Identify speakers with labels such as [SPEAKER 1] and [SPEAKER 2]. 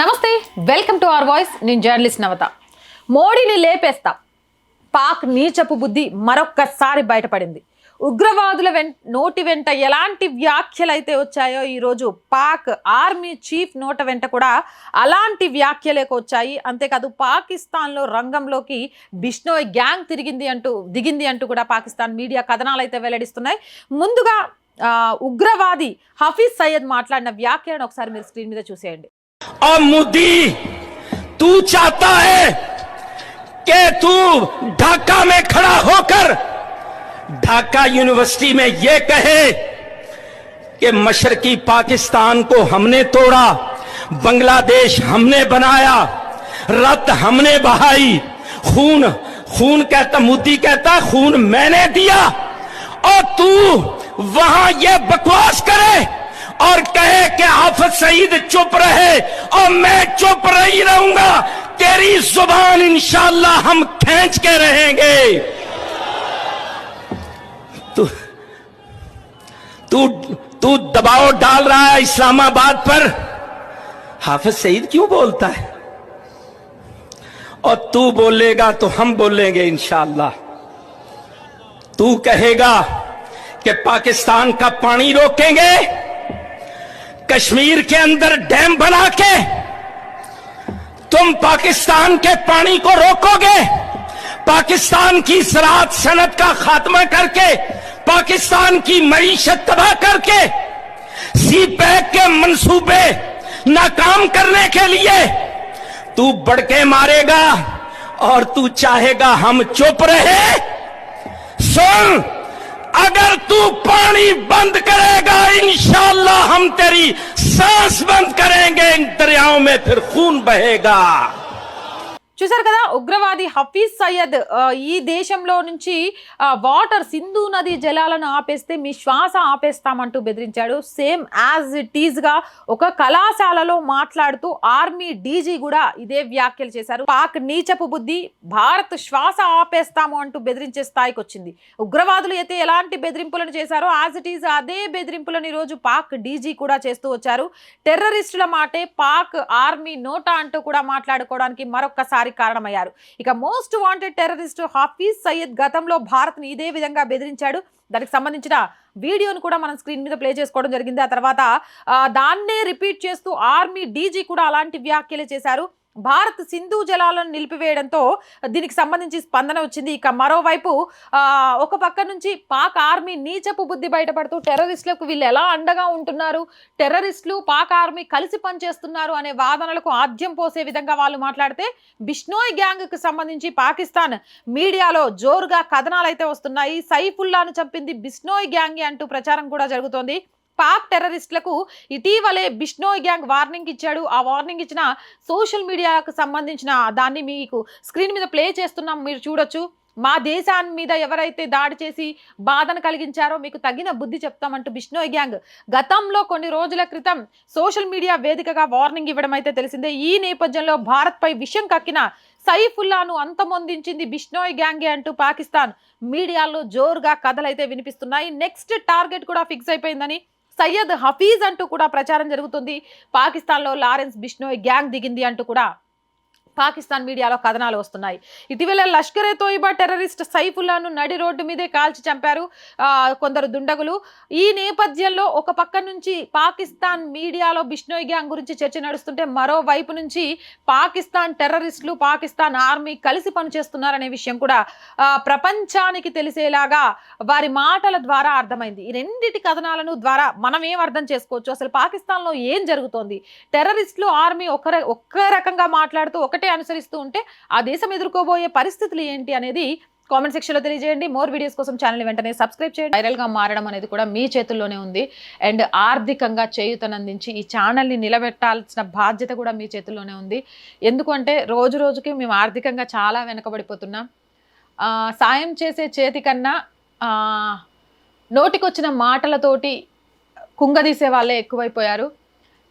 [SPEAKER 1] నమస్తే welcome to our voice. నేను journalist Navata. మోడీని లేపేస్తా. పాక్ నీచపు బుద్ధి మరొక్కసారి బయటపడింది. ఉగ్రవాదుల వెం నోటి వెంట ఎలాంటి వ్యాఖ్యలు అయితే వచ్చాయో ఈరోజు పాక్ ఆర్మీ చీఫ్ నోట వెంట కూడా అలాంటి వ్యాఖ్యలేకి వచ్చాయి. అంతేకాదు పాకిస్తాన్లో రంగంలోకి బిష్ణోయ్ గ్యాంగ్ తిరిగింది అంటూ దిగింది అంటూ కూడా పాకిస్తాన్ మీడియా కథనాలు అయితే వెల్లడిస్తున్నాయి. ముందుగా ఉగ్రవాది హఫీజ్ సయ్యద్ మాట్లాడిన వ్యాఖ్యలను ఒకసారి మీరు స్క్రీన్ మీద చూసేయండి.
[SPEAKER 2] اور مودی، تو چاہتا ہے کہ تو ڈھاکہ میں کھڑا ہو کر ڈھاکہ یونیورسٹی میں یہ کہے کہ مشرقی پاکستان کو ہم نے توڑا، بنگلہ دیش ہم نے بنایا، رت ہم نے بہائی۔ خون خون کہتا، مودی کہتا، خون میں نے دیا اور تو وہاں یہ بکواس کرے۔ اور کہے کہ حافظ سعید چپ رہے اور میں چپ رہی رہوں گا تیری زبان انشاءاللہ ہم کھینچ کے رہیں گے۔ تو تو, تو دباؤ ڈال رہا ہے اسلام آباد پر۔ حافظ سعید کیوں بولتا ہے؟ اور تو بولے گا تو ہم بولیں گے انشاءاللہ۔ تو کہے گا کہ پاکستان کا پانی روکیں گے۔ کشمیر کے اندر ڈیم بنا کے تم پاکستان کے پانی کو روکو گے پاکستان کی زراعت صنعت کا خاتمہ کر کے پاکستان کی معیشت تباہ کر کے سی پیک کے منصوبے ناکام کرنے کے لیے تو بڑکے مارے گا اور تو چاہے گا ہم چپ رہے سن اگر تو پانی بند کرے گا، انشاءاللہ ہم تیری سانس بند کریں گے، ان دریاؤں میں پھر خون بہے گا۔
[SPEAKER 1] చూసారు కదా ఉగ్రవాది హఫీజ్ సయ్యద్ ఈ దేశంలో నుంచి వాటర్ సింధు నది జలాలను ఆపేస్తే మీ శ్వాస ఆపేస్తామంటూ బెదిరించాడు. సేమ్ యాజ్ ఇట్ ఈజ్గా ఒక కళాశాలలో మాట్లాడుతూ ఆర్మీ డీజీ కూడా ఇదే వ్యాఖ్యలు చేశారు. పాక్ నీచపు బుద్ధి భారత్ శ్వాస ఆపేస్తాము అంటూ బెదిరించే స్థాయికి వచ్చింది. ఉగ్రవాదులు అయితే ఎలాంటి బెదిరింపులను చేశారో యాజ్ ఇట్ ఈజ్ అదే బెదిరింపులను ఈరోజు పాక్ డీజీ కూడా చేస్తూ వచ్చారు. టెర్రరిస్టుల మాటే పాక్ ఆర్మీ నోటా అంటూ కూడా మాట్లాడుకోవడానికి మరొక్కసారి కారణమయ్యారు. ఇక most wanted terrorist Hafeez Saeed గతంలో భారత్ని ఇదే విధంగా బెదిరించాడు. దానికి సంబంధించిన వీడియోను కూడా మనం స్క్రీన్ మీద ప్లే చేసుకోవడం జరిగింది. ఆ తర్వాత దాన్నే రిపీట్ చేస్తూ ఆర్మీ డీజీ కూడా అలాంటి వ్యాఖ్యలు చేశారు. భారత్ సింధు జలాలను నిలిపివేయడంతో దీనికి సంబంధించి స్పందన వచ్చింది. ఇక మరోవైపు ఒక పక్క నుంచి పాక్ ఆర్మీ నీచపు బుద్ధి బయటపడుతూ టెర్రరిస్టులకు వీళ్ళు ఎలా అండగా ఉంటున్నారు? టెర్రరిస్టులు పాక్ ఆర్మీ కలిసి పనిచేస్తున్నారు అనే వాదనలకు ఆద్యం పోసే విధంగా వాళ్ళు మాట్లాడితే బిష్నోయ్ గ్యాంగ్కి సంబంధించి పాకిస్తాన్ మీడియాలో జోరుగా కథనాలు అయితే వస్తున్నాయి. సైఫుల్లాను చంపింది బిష్నోయ్ గ్యాంగ్ అంటూ ప్రచారం కూడా జరుగుతోంది. పాక్ టెర్రరిస్టులకు ఇటీవలే బిష్నోయ్ గ్యాంగ్ వార్నింగ్ ఇచ్చాడు. ఆ వార్నింగ్ ఇచ్చిన సోషల్ మీడియాకు సంబంధించిన దాన్ని మీకు స్క్రీన్ మీద ప్లే చేస్తున్నాం. మీరు చూడొచ్చు. మా దేశాన్ని మీద ఎవరైతే దాడి చేసి బాధను కలిగించారో మీకు తగిన బుద్ధి చెప్తామంటూ బిష్నోయ్ గ్యాంగ్ గతంలో కొన్ని రోజుల క్రితం సోషల్ మీడియా వేదికగా వార్నింగ్ ఇవ్వడం అయితే తెలిసిందే. ఈ నేపథ్యంలో భారత్పై విషయం కక్కిన సైఫుల్లాను అంతమొందించింది బిష్నోయ్ గ్యాంగే అంటూ పాకిస్తాన్ మీడియాలో జోరుగా కథలైతే వినిపిస్తున్నాయి. నెక్స్ట్ టార్గెట్ కూడా ఫిక్స్ అయిపోయిందని సయ్యద్ హఫీజ్ అంటూ కూడా ప్రచారం జరుగుతుంది. పాకిస్తాన్లో లారెన్స్ బిష్నోయ్ గ్యాంగ్ దిగింది అంటూ కూడా పాకిస్తాన్ మీడియాలో కథనాలు వస్తున్నాయి. ఇటీవల లష్కరే తోయిబా టెర్రరిస్ట్ సైఫుల్లాను నడి రోడ్డు మీదే కాల్చి చంపారు కొందరు దుండగులు. ఈ నేపథ్యంలో ఒక పక్క నుంచి పాకిస్తాన్ మీడియాలో బిష్నోయ్ గ్యాంగ్ గురించి చర్చ నడుస్తుంటే మరోవైపు నుంచి పాకిస్తాన్ టెర్రరిస్టులు పాకిస్తాన్ ఆర్మీ కలిసి పనిచేస్తున్నారనే విషయం కూడా ప్రపంచానికి తెలిసేలాగా వారి మాటల ద్వారా అర్థమైంది. ఈ రెండిటి కథనాలను ద్వారా మనం ఏం అర్థం చేసుకోవచ్చు? అసలు పాకిస్తాన్లో ఏం జరుగుతోంది? టెర్రరిస్టులు ఆర్మీ ఒక ఒక్క రకంగా మాట్లాడుతూ ఒకటే అనుసరిస్తూ ఉంటే ఆ దేశం ఎదుర్కోబోయే పరిస్థితులు ఏంటి అనేది కామెంట్ సెక్షన్లో తెలియజేయండి. మోర్ వీడియోస్ కోసం ఛానల్ వెంటనే సబ్స్క్రైబ్ చేయండి. వైరల్గా మారడం అనేది కూడా మీ చేతుల్లోనే ఉంది. అండ్ ఆర్థికంగా చేయూతనందించి ఈ ఛానల్ని నిలబెట్టాల్సిన బాధ్యత కూడా మీ చేతుల్లోనే ఉంది. ఎందుకంటే రోజు రోజుకి మేము ఆర్థికంగా చాలా వెనకబడిపోతున్నాం. సాయం చేసే చేతి కన్నా నోటికొచ్చిన మాటలతోటి కుంగదీసే వాళ్ళే ఎక్కువైపోయారు.